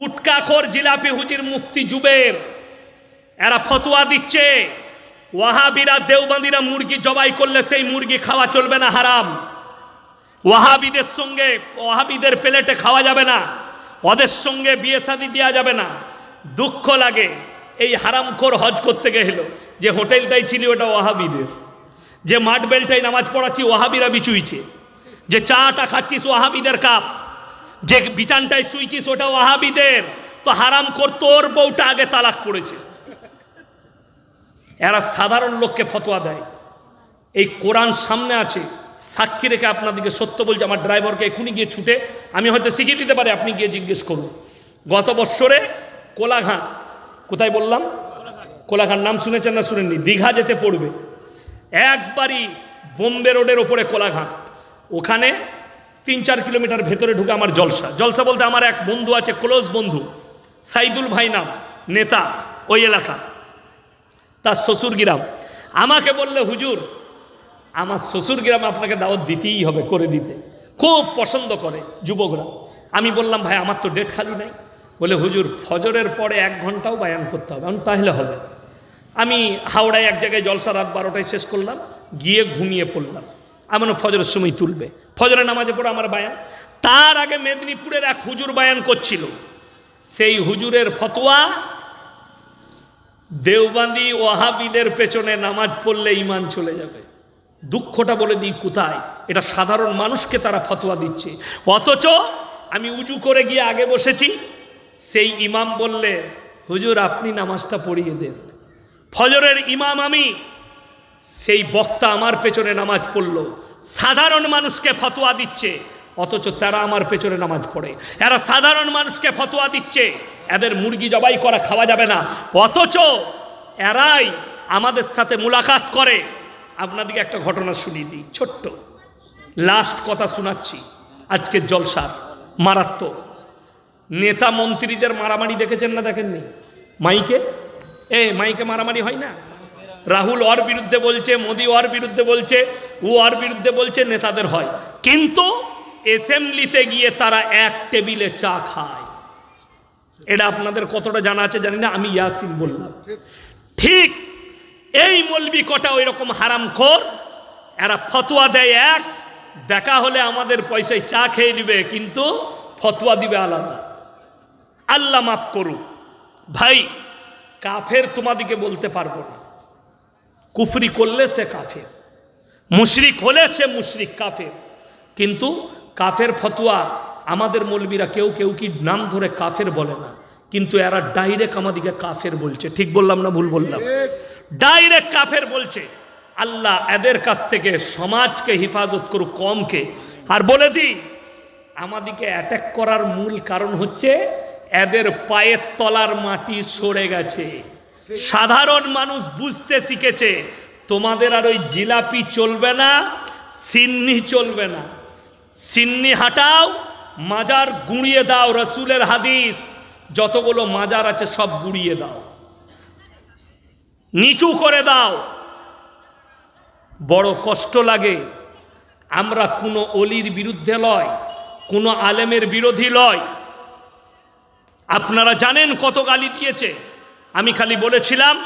উটকাখোর জিলাপি হুজির মুফতি জুবের। এরা ফতোয়া দিচ্ছে, ওয়াহাবিরা দেওবান্দিরা মুরগি জবাই করলে সেই মুরগি খাওয়া চলবে না, হারাম। ওয়াহাবিদের সঙ্গে, ওয়াহাবিদের প্লেটে খাওয়া যাবে না, ওদের সঙ্গে বিয়ে শাদি দেওয়া যাবে না। দুঃখ লাগে এই হারামখোর হজ করতে গেল, যে হোটেলটাই ছিল ওটা ওয়াহাবিদের। যে মাঠ বেলটাই নামাজ পড়াচ্ছি, ওয়াহাবিরা বিচুইছে। যে চাটা খাচ্ছিস, ওয়াহাবিদের কাপ। যে বিছানটায় শুইছিস ওটা ওয়াহাবিদের তো হারাম কর তোর বউটা আগে তালাক পড়েছে। এরা সাধারণ লোককে ফতোয়া দেয়। এই কোরআন সামনে আছে। সাক্ষী রেখে আপনাদেরকে সত্য বলছে, আমার ড্রাইভারকে এখনই গিয়ে ছুটে, আমি হয়তো শিখিয়ে দিতে পারি, আপনি গিয়ে জিজ্ঞেস করুন। গত বৎসরে কোলাঘাট, কোথায় বললাম? কোলাঘাট নাম শুনেছেন না শুনেননি? দীঘা যেতে পড়বে। একবারই বোম্বে রোডের ওপরে কোলাঘাট। ওখানে তিন চার কিলোমিটার ভেতরে ঢুকে আমার জলসা। জলসা বলতে আমার এক বন্ধু আছে ক্লোজ বন্ধু, সাইদুল ভাই নাম, নেতা, ওই এলাকা, তার শ্বশুর গ্রাম। আমাকে বললে, হুজুর, আমার শ্বশুর গ্রামে আপনাকে দাওয়াত দিতেই হবে করে দিতে। খুব পছন্দ করে যুবকরা। আমি বললাম, ভাই, আমার তো ডেট খালি নাই। বলে, হুজুর, ফজরের পরে এক ঘন্টাও বায়ান করতে হবে। আমি তাহলে হবে। আমি হাওড়ায় এক জায়গায় জলসা রাত বারোটায় শেষ করলাম, গিয়ে ঘুমিয়ে পড়লাম। আমার ফজরের সময় তুলবে। ফজরের নামাজে পড়ে আমার বায়ান। তার আগে মেদিনীপুরের এক হুজুর বায়ান করছিল। সেই হুজুরের ফতোয়া, দেওবান্দি ওয়াহাবিদের পেছনে নামাজ পড়লে ইমান চলে যাবে। দুঃখটা বলে দিই কোথায়? এটা সাধারণ মানুষকে তারা ফতোয়া দিচ্ছে। অথচ আমি উজু করে গিয়ে আগে বসেছি, সেই ইমাম বললে, হুজুর, আপনি নামাজটা পড়িয়ে দেন। ফজরের ইমাম আমি সেই বক্তা আমার পেছনে নামাজ পড়ল। সাধারণ মানুষকে ফতোয়া দিচ্ছে, অথচ তারা আমার পেছনে নামাজ পড়ে। এরা সাধারণ মানুষকে ফতোয়া দিচ্ছে, এদের মুরগি জবাই করা খাওয়া যাবে না। অথচ এরাই আমাদের সাথে মুলাকাত করে। আপনাদেরকে একটা ঘটনা শুনিয়ে দিই, ছোট্ট। লাস্ট কথা শোনাচ্ছি, আজকের জলসার, মারাত্মক। নেতা মন্ত্রীদের মারামারি দেখেছেন না দেখেননি? মাইকে? এ, মাইকে মারামারি হয় না? রাহুল ওর বিরুদ্ধে বলছে, মোদি ওর বিরুদ্ধে বলছে, ও ওর বিরুদ্ধে বলছে, নেতাদের হয়। কিন্তু অ্যাসেম্বলিতে গিয়ে তারা এক টেবিলে চা খায়। এটা আপনাদের কতটা জানা আছে জানি না, আমি ইয়াসিন বললাম। ঠিক এই মলবি কটা ওই রকম হারাম খোর এরা ফতোয়া দেয় এক, দেখা হলে আমাদের পয়সায় চা খেয়ে নিবে, কিন্তু ফতোয়া দিবে আলাদা। আল্লাহ মাফ করুক। ভাই, কাফের তোমাদিকে বলতে পারব না। কুফরি করলে সে কাফের, মুশরিক হলে সে মুশরিক কাফের। কিন্তু কাফের ফতোয়া আমাদের মৌলবীরা কেউ কেউ কি নাম ধরে কাফের বলে না, কিন্তু এরা ডাইরেক্ট আমাদিকে কাফের বলছে। ঠিক বললাম না ভুল বললাম? ডাইরেক্ট কাফের বলছে, আল্লাহ এদের কাছ থেকে সমাজকে হেফাজত করুক, কমকে। আর বলে দিই আমাদিকে অ্যাটাক করার মূল কারণ হচ্ছে, এদের পায়ের তলার মাটি সরে গেছে। সাধারণ মানুষ বুঝতে শিখেছে, তোমাদের আর ওই জিলাপি চলবে না, সিন্নি চলবে না। সিন্নি হাটাও, মাজার গুঁড়িয়ে দাও, রসুলের হাদিস। যতগুলো মাজার আছে সব গুঁড়িয়ে দাও। নিচু করে দাও। বড় কষ্ট লাগে। আমরা কোনো অলির বিরুদ্ধে লয়, কোনো আলেমের বিরোধী লয়। আপনারা জানেন কত গালি দিয়েছে? আমি খালি বলেছিলাম,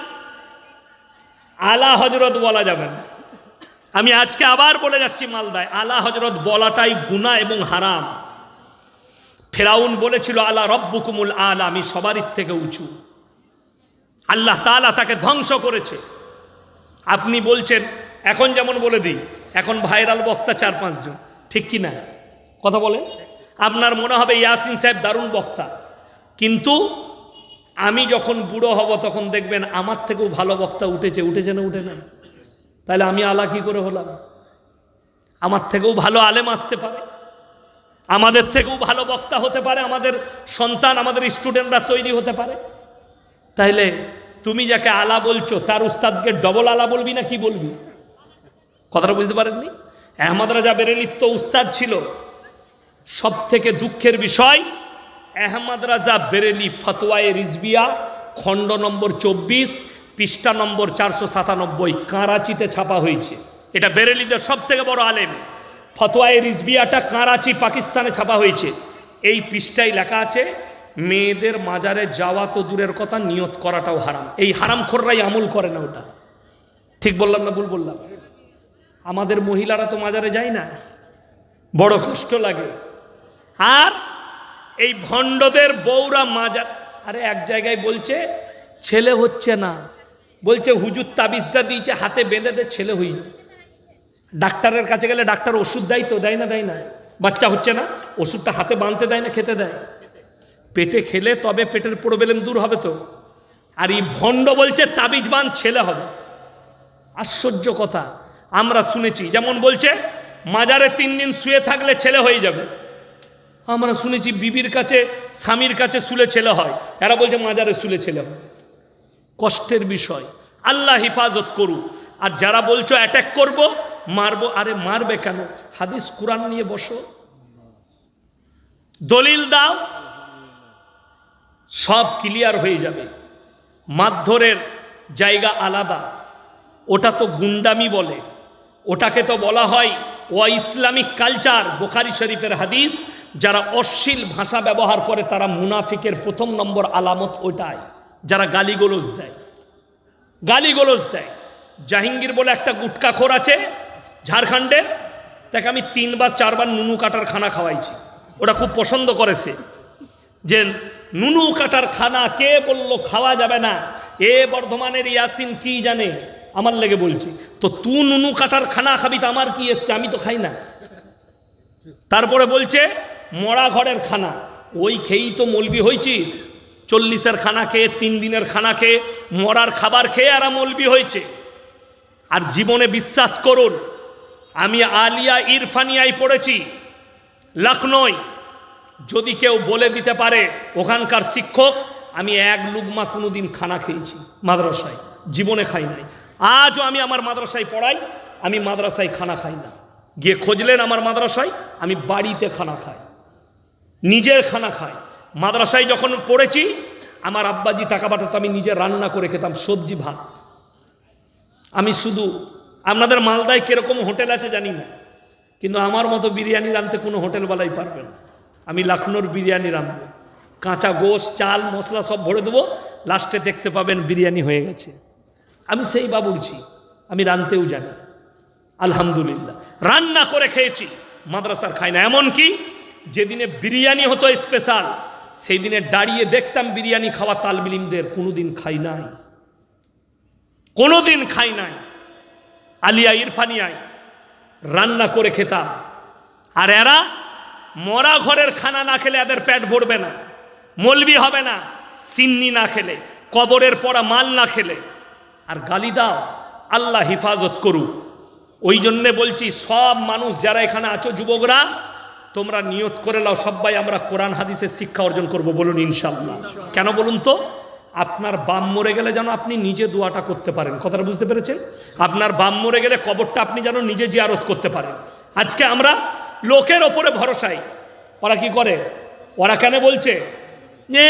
আলা হজরত বলা যাবে না। আমি আজকে আবার বলে যাচ্ছি মালদায়, আলা হজরত বলাটাই গুণা এবং হারাম। ফেরাউন বলেছিল, আলা রব্বুকুমুল আলা, আমি সবারই থেকে উঁচু। আল্লাহ তালা তাকে ধ্বংস করেছে। আপনি বলছেন, এখন যেমন বলে দিই, এখন ভাইরাল বক্তা চার পাঁচজন, ঠিক কি না? কথা বলে আপনার মনে হবে ইয়াসিন সাহেব দারুণ বক্তা। কিন্তু আমি যখন বুড়ো হব, তখন দেখবেন আমার থেকেও ভালো বক্তা উঠেছে উঠেছে না, উঠে না। তাহলে আমি আলা কি করে হলাম? আমার থেকেও ভালো আলেম আসতে পারে। আমাদের থেকেও ভালো বক্তা হতে পারে, আমাদের সন্তান, আমাদের স্টুডেন্টরা তৈরি হতে পারে। তাহলে তুমি যাকে আলা বলছো, তার উস্তাদকে ডবল আলা বলবি না কি বলবি? কথাটা বুঝতে পারেননি? আহমদ রাজা বেরেলির উস্তাদ ছিল। সব থেকে দুঃখের বিষয় আহমদ রাজা বেরেলি ফতোয়ায়ে রিজবিয়া, খণ্ড নম্বর চব্বিশ, পৃষ্ঠা নম্বর চারশো সাতানব্বই, কারাচিতে ছাপা হয়েছে। এটা বেরেলিদের সব থেকে বড় আলেম। ফতোয়ায়ে রিজবিয়াটা কারাচি, পাকিস্তানে ছাপা হয়েছে। এই পৃষ্ঠায় লেখা আছে, মেয়েদের মাজারে যাওয়া তো দূরের কথা, নিয়ত করাটাও হারাম। এই হারাম খোররাই আমল করে না ওটা। ঠিক বললাম না ভুল বললাম? আমাদের মহিলারা তো মাজারে যায় না। বড় কষ্ট লাগে। আর এই ভণ্ডদের বউরা মাজার আরে এক জায়গায় বলছে, ছেলে হচ্ছে না। বলছে, হুজুর তাবিজটা দিয়েছে, হাতে বেঁধে দে, ছেলে হই। ডাক্তারের কাছে গেলে ডাক্তার ওষুধ দেয় তো, দেয় না দেয় না? বাচ্চা হচ্ছে না? ওষুধটা হাতে বাঁধতে দেয় না, খেতে দেয়? পেটে খেলে তবে পেটের প্রবলেম দূর হবে তো? আর এই ভণ্ড বলছে, তাবিজ বাঁধ, ছেলে হবে। আশ্চর্য কথা। আমরা শুনেছি, যেমন বলছে, মাজারে তিন দিন শুয়ে থাকলে ছেলে হয়ে যাবে। আমরা শুনেছি বিবির কাছে, স্বামীর কাছে শুলে ছেলে হয়। এরা বলছে, মাজারে শুলে ছেলে হয়। কষ্টের বিষয়। আল্লাহ হিফাজত করু আর যারা বলছো, অ্যাটাক করব, মারবো। আরে, মারবে কেন? হাদিস কোরআন নিয়ে বসো। দলিল দাও, সব ক্লিয়ার হয়ে যাবে। মারধরের জায়গা আলাদা। ওটা তো গুন্ডামি বলে। ওটাকে তো বলা হয় ও ইসলামিক কালচার, বোখারি শরীফের হাদিস, যারা অশ্লীল ভাষা ব্যবহার করে তারা মুনাফিকের প্রথম নম্বর আলামত ওটাই যারা গালিগোলজ দেয়। গালিগোলজ দেয়। জাহাঙ্গীর বলে একটা গুটকাখোর আছে ঝাড়খণ্ডে, তাকে আমি তিনবার, চারবার নুনু কাটার খানা খাওয়াইছি। ওটা খুব পছন্দ করেছে। যে নুনু কাটার খানা কে বলল, খাওয়া যাবে না। এ বর্ধমানের ইয়াসিন কি জানে? আমার লেগে বলছি, তো তু নুনু কাটার খানা খাবি তো আমার কি এসছে? আমি তো খাই না। তারপরে বলছে, মরা ঘরের খানা, ওই খেয়েই তো মলবি হয়েছিস চল্লিশের খানা খেয়ে, তিন দিনের খানা খেয়ে, মরার খাবার খেয়ে আর মলবি হয়েছে। আর জীবনে বিশ্বাস করুন, আমি আলিয়া ইরফানিয়ায় পড়েছি, লখনৌয়। যদি কেউ বলে দিতে পারে, ওখানকার শিক্ষক, আমি এক লুগমা কোনোদিন খানা খেয়েছি মাদ্রাসায়, জীবনে খাই নাই। আজও আমি আমার মাদ্রাসায় পড়াই, আমি মাদ্রাসায় খানা খাই না। গিয়ে খুঁজলেন আমার মাদ্রাসায়, আমি বাড়িতে খানা খাই, নিজের খানা খাই। মাদ্রাসায় যখন পড়েছি, আমার আব্বাজি টাকা পাঠাতো, আমি নিজে রান্না করে খেতাম, সবজি, ভাত। আমি শুধু, আপনাদের মালদায় কীরকম হোটেল আছে জানি না, কিন্তু আমার মতো বিরিয়ানি রাঁধতে কোনো হোটেলওয়ালাই পারবে না। আমি লখনৌর বিরিয়ানি রাঁধবো, কাঁচা গোশ, চাল, মশলা সব ভরে দেবো, লাস্টে দেখতে পাবেন বিরিয়ানি হয়ে গেছে। আমি সেই বাবুরছি আমি রাঁধতেও জানি। আলহামদুলিল্লাহ। রান্না করে খেয়েছি, মাদ্রাসার খাই না। এমনকি যেদিনে বিরিয়ানি হতো স্পেশাল সেই দিনে দাঁড়িয়ে দেখতাম বিরিয়ানি খাওয়া তালবিলিমদের, কোনোদিন খাই নাই। কোনোদিন খাই নাই। আলিয়া ইরফানিয়ায় রান্না করে খেতাম। আর এরা মরা ঘরের খানা না খেলে এদের পেট ভরবে না। মলবি হবে না, সিন্নি না খেলে, কবরের পড়া মাল না খেলে। আর গালি দাও, আল্লাহ হিফাজত করুক। ওই জন্যে বলছি, সব মানুষ যারা এখানে আছো যুবকরা, তোমরা নিয়ত করে নাও সবাই আমরা কোরআন হাদিসের শিক্ষা অর্জন করব বলুন ইনশাল্লাহ কেন বলুন তো? আপনার বাম মরে গেলে যেন আপনি নিজে দোয়াটা করতে পারেন। কথাটা বুঝতে পেরেছেন? আপনার বাম মরে গেলে কবরটা আপনি যেন নিজে জিয়ারত করতে পারেন। আজকে আমরা লোকের ওপরে ভরসাই ওরা কি করে? ওরা কেন বলছে? যে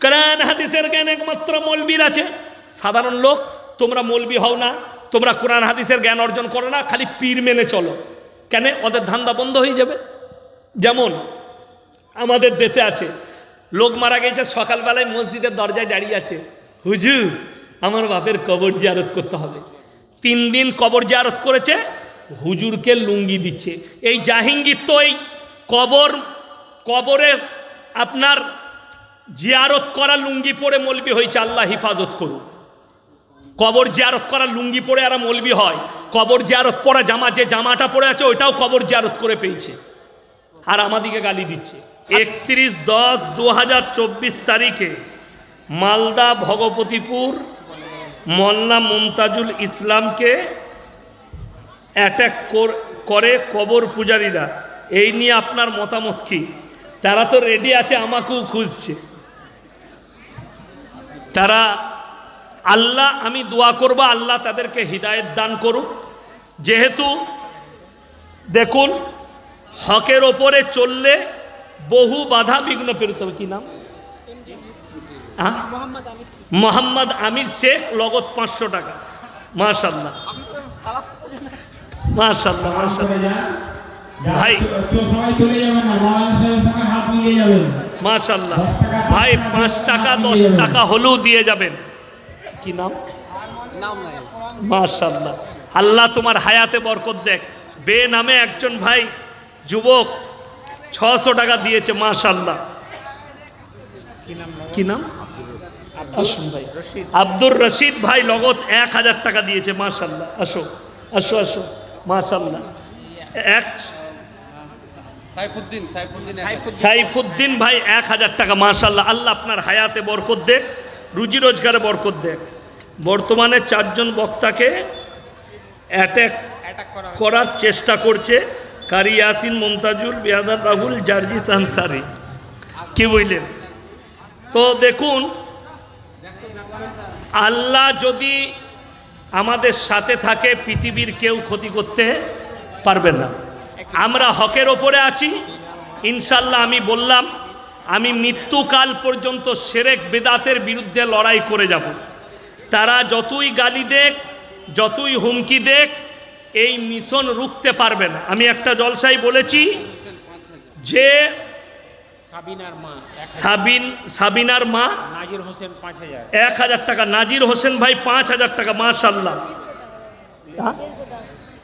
কোরআন হাদিসের জ্ঞান একমাত্র মলবির আছে। সাধারণ লোক, তোমরা মলবি হও না, তোমরা কোরআন, হাদিসের জ্ঞান অর্জন করো না, খালি পীর মেনে চলো। কেন? ওদের ধান্দা বন্ধ হয়ে যাবে। যেমন, আমাদের দেশে আছে, লোক মারা গেছে, সকালবেলায় মসজিদের দরজায় দাঁড়িয়ে আছে। হুজুর, আমার বাপের কবর জিয়ারত করতে হবে। তিন দিন কবর জিয়ারত করেছে, হুজুরকে লুঙ্গি দিচ্ছে। এই জাহিঙ্গীর তো এই কবর, কবরে আপনার জিয়ারত করা লুঙ্গি পরে মলবি হয়েছে, আল্লাহ হিফাজত করুক। কবর জিয়ারত করা লুঙ্গি পরে আর মলবি হয়। কবর জিয়ারত পরা জামা, যে জামাটা পরে আছে, ওইটাও কবর জিয়ারত করে পেয়েছে। আর আমাদিকে গালি দিচ্ছে। একত্রিশ দশ দু তারিখে মালদা, ভগবতীপুর, মল্লা, মুমতাজুল ইসলামকে অ্যাট্যাক করে কবর পূজারীরা। এই নিয়ে আপনার মতামত কি? তারা তো রেডি আছে, আমাকেও খুঁজছে। তারা আল্লাহ, আমি দোয়া করব, আল্লাহ তাদেরকে হৃদায়ত দান করুক। যেহেতু, দেখুন, হকের ওপরে চললে বহু বাধা বিঘ্ন পেরোতে হবে। কি নাম? হ্যাঁ? মোহাম্মদ আমির শেখ, লগত পাঁচশো টাকা। মাশাল্লাহ মাশাল্লাহ মাশাল্লাহ ভাই। মাশাল্লাহ ভাই, পাঁচ টাকা, দশ টাকা হলেও দিয়ে যাবেন। কি নাম? মাশাল্লাহ আল্লাহ তোমার হায়াতে বরকত দেখ। বে নামে একজন ভাই যুবক ছশো টাকা দিয়েছে মাশাল্লাহ কি নাম? আসুন ভাই। আব্দুর রশিদ ভাই লগত এক হাজার টাকা দিয়েছে মাশাল্লাহ আসো আসো আসো। মাশাল্লাহ এক সাইফুদ্দিন সাইফুদ্দিন সাইফুদ্দিন ভাই এক হাজার টাকা মাশাল্লাহ আল্লাহ আপনার হায়াতে বরকত দেখ রুজি রোজগারে বরকত দেখ। বর্তমানে চারজন বক্তাকে অ্যাটাক করার চেষ্টা করছে কারি ইয়াসিন মমতাজুল বিয়াদার রাহুল জার্জিস আনসারি কি বুঝলেন তো দেখুন আল্লাহ যদি আমাদের সাথে থাকে পৃথিবীর কেউ ক্ষতি করতে পারবে না। আমরা হকের ওপরে আছি। ইনশাল্লাহ আমি বললাম আমি মৃত্যুকাল পর্যন্ত সেরেক বেদাতের বিরুদ্ধে লড়াই করে যাব। তারা যতই গালি দেখ যতই হুমকি দেখ এই মিশন রুখতে পারবে না। আমি একটা জলসাই বলেছি যে সাবিনার মা এক সাবিন সাবিনার মা নাজির হোসেন পাঁচ হাজার। এক হাজার টাকা। নাজির হোসেন ভাই পাঁচ হাজার টাকা মাশাল্লাহ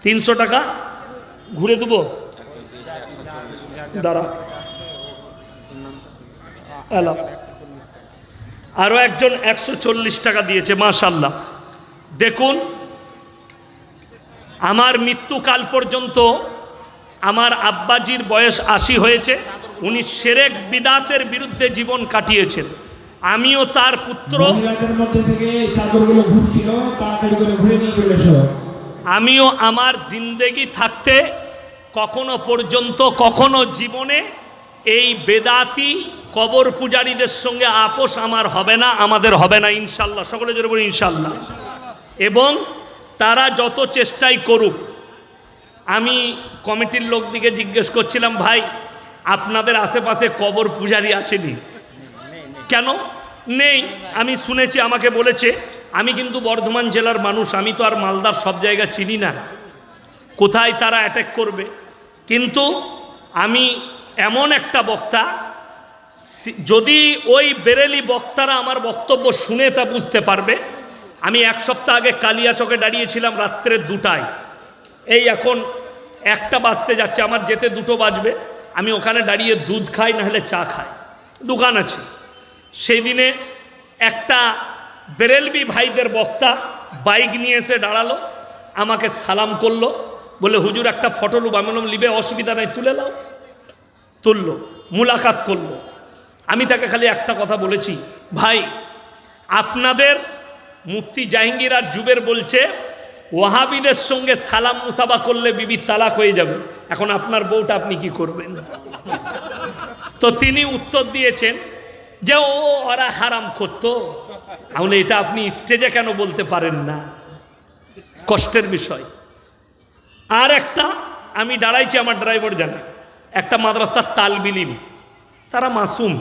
তিনশো টাকা? ঘুরে দেবো? দাঁড়া। এলাম আরও একজন একশো চল্লিশ টাকা দিয়েছে মাশাল্লাহ। দেখুন আমার মৃত্যুকাল পর্যন্ত আমার আব্বাজির বয়স আশি হয়েছে উনি সেরেক বিদাতের বিরুদ্ধে জীবন কাটিয়েছেন। আমিও তার পুত্র আমিও আমার জিন্দেগি থাকতে কখনো পর্যন্ত কখনো জীবনে এই বেদাতি কবর পূজারীদের সঙ্গে আপোষ আমার হবে না, আমাদের হবে না, ইনশাল্লাহ। সকলে জোরে বলি ইনশাল্লাহ। এবং তারা যত চেষ্টাই করুক, আমি কমিটির লোকদিকে জিজ্ঞেস করছিলাম, ভাই, আপনাদের আশেপাশে কবর পূজারি আছেনি কেন? নেই। আমি শুনেছি, আমাকে বলেছে, আমি কিন্তু বর্ধমান জেলার মানুষ, আমি তো আর মালদার সব জায়গা চিনি না। কোথায় তারা অ্যাটাক করবে? কিন্তু আমি এমন একটা বক্তা যদি ওই বেরেলি বক্তারা আমার বক্তব্য শুনে তা বুঝতে পারবে, আমি এক সপ্তাহ আগে কালিয়া কালিয়াচকে দাঁড়িয়েছিলাম রাত্রে দুটায়। এই এখন একটা বাজতে যাচ্ছে, আমার যেতে দুটো বাজবে, আমি ওখানে দাঁড়িয়ে দুধ খাই, নাহলে চা খাই। দোকান আছে। সেই দিনে একটা বেরেলবি ভাইদের বক্তা বাইক নিয়ে এসে দাঁড়াল, আমাকে সালাম করল বলে হুজুর, একটা ফটো লুব। আমি লিবে, অসুবিধা নাই, তুলে নাও। তুললো, মুলাকাত করল। আমি তাকে খালি একটা কথা বলেছি, ভাই, আপনাদের মুফতি জাহাঙ্গীর আর জুবের বলছে, ওয়াহাবিদের সঙ্গে সালাম মুসাবা করলে বিবি তালাক হয়ে যাবে। এখন আপনার বউটা আপনি কি করবেন? তো তিনি উত্তর দিয়েছেন যে, ও, ওরা হারাম করতো তাহলে এটা আপনি স্টেজে কেন বলতে পারেন না? কষ্টের বিষয়। আর একটা, আমি দাঁড়াইছি আমার ড্রাইভার জানে। একটা মাদ্রাসার তালবিলিম তারা মাসুম।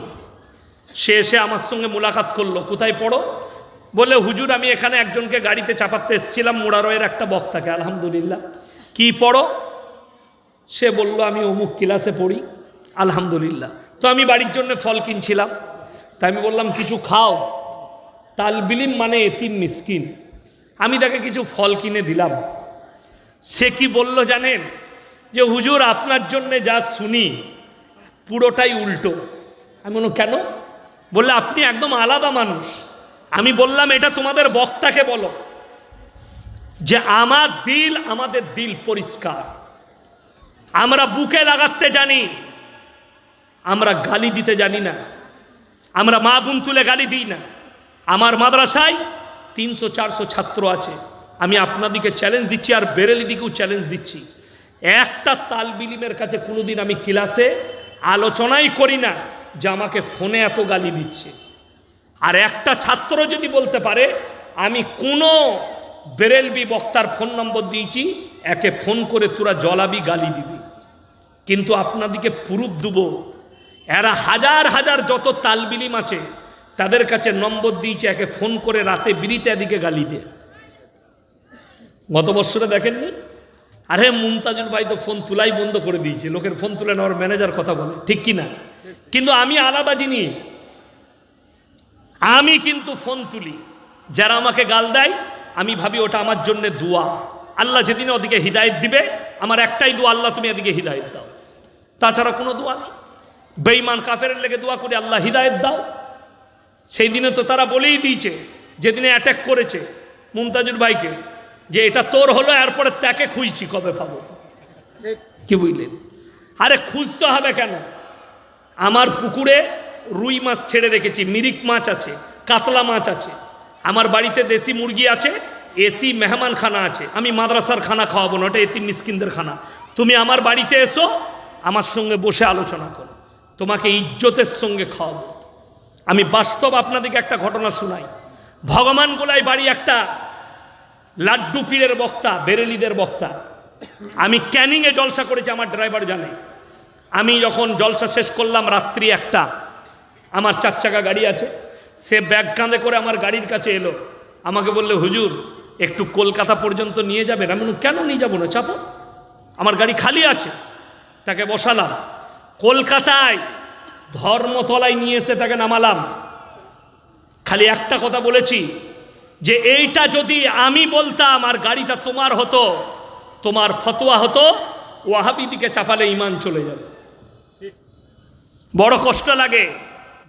সে এসে আমার সঙ্গে মোলাকাত করল, কোথায় পড়ো? বলে হুজুর, আমি এখানে একজনকে গাড়িতে চাপাতে এসেছিলাম মোড়ারয়ের একটা বক্তাকে। আলহামদুলিল্লাহ। কি পড়ো? সে বলল, আমি অমুক ক্লাসে পড়ি। আলহামদুলিল্লাহ। তো আমি বাড়ির জন্য ফল কিনছিলাম। তাই আমি বললাম, কিছু খাও। তালবিলিম মানে এতিম মিসকিন। আমি তাকে কিছু ফল কিনে দিলাম। সে কি বলল জানেন? যে হুজুর, আপনার জন্যে যা শুনি, পুরোটাই উল্টো। আমি বললাম, কেন? বললে, আপনি একদম আলাদা মানুষ। আমি বললাম, এটা তোমাদের বক্তাকে বলো যে আমার দিল আমাদের দিল পরিষ্কার। আমরা বুকে লাগাতে জানি, আমরা গালি দিতে জানি না। আমরা মা বোন তুলে গালি দিই না। আমার মাদ্রাসায় তিনশো চারশো ছাত্র আছে। আমি আপনাদিকে চ্যালেঞ্জ দিচ্ছি আর বেরেলি দিকেও চ্যালেঞ্জ দিচ্ছি। একটা তালবিলিমের কাছে কোনোদিন আমি ক্লাসে আলোচনাই করি না যে আমাকে ফোনে এত গালি দিচ্ছে। আর একটা ছাত্র যদি বলতে পারে, আমি কোনো বেরেলবি বক্তার ফোন নম্বর দিয়েছি, একে ফোন করে তোরা জলাবি, গালি দিবি। কিন্তু আপনাদিকে প্রুফ দেব, এরা হাজার হাজার যত তালবিলিম আছে, তাদের কাছে নম্বর দিয়েছে, একে ফোন করে রাতে বিরিতে এদিকে গালি দেয় গত বছরে দেখেননি? আরে মুমতাজুল ভাই তো ফোন তুলাই বন্ধ করে দিয়েছে, লোকের ফোন তুলে নেওয়ার ম্যানেজার কথা বলে, ঠিক কি না? কিন্তু আমি আলাদা জিনিস, আমি কিন্তু ফোন তুলি, যারা আমাকে গাল দেয়, আমি ভাবি ওটা আমার জন্য দোয়া। আল্লাহ যেদিন ওদিকে হৃদায়ত দিবে, আমার একটাই দোয়া, আল্লাহ তুমি এদিকে হৃদায়ত দাও। তাছাড়া কোনো দোয়া নেই। বেঈমান কাফের লেগে দোয়া করে আল্লাহ হৃদায়ত দাও। সেই দিনে তো তারা বলেই দিয়েছে, যেদিনে অ্যাটাক করেছে, মুমতাজুর ভাইকে। যে এটা তোর হলো, এরপরে তাকে খুঁজছি, কবে পাবো? কি বুঝলেন? আরে খুঁজতে হবে কেন? আমার পুকুরে রুই মাছ ছেড়ে রেখেছি, মিরিক মাছ আছে, কাতলা মাছ আছে, আমার বাড়িতে দেশি মুরগি আছে, এসি মেহমান খানা আছে, আমি মাদ্রাসার খানা খাওয়াবো না ওটা এসি মিসকিনদের খানা। তুমি আমার বাড়িতে এসো, আমার সঙ্গে বসে আলোচনা করো, তোমাকে ইজ্জতের সঙ্গে খাওয়াবো। আমি বাস্তব আপনাদেরকে একটা ঘটনা শোনাই। ভগবান গোলাই বাড়ি একটা লাড্ডু পীরের বক্তা, বেরেলিদের বক্তা। আমি ক্যানিংয়ে জলসা করেছি, আমার ড্রাইভার জানে। আমি যখন জলসা শেষ করলাম রাত্রি একটা, আমার চার চাকা গাড়ি আছে। সে ব্যাগ কাঁধে করে আমার গাড়ির কাছে এলো। আমাকে বললে, হুজুর, একটু কলকাতা পর্যন্ত নিয়ে যাবেন আমি কেন নিয়ে যাব না? চাপো। আমার গাড়ি খালি আছে। তাকে বসালাম। কলকাতায় ধর্মতলায় নিয়ে এসে তাকে নামালাম। খালি একটা কথা বলেছি যে এইটা যদি আমি বলতাম আর গাড়িটা তোমার হতো, তোমার ফতোয়া হতো ওয়াহাবিদিকে চাপালে ইমান চলে যাবে। বড় কষ্ট লাগে।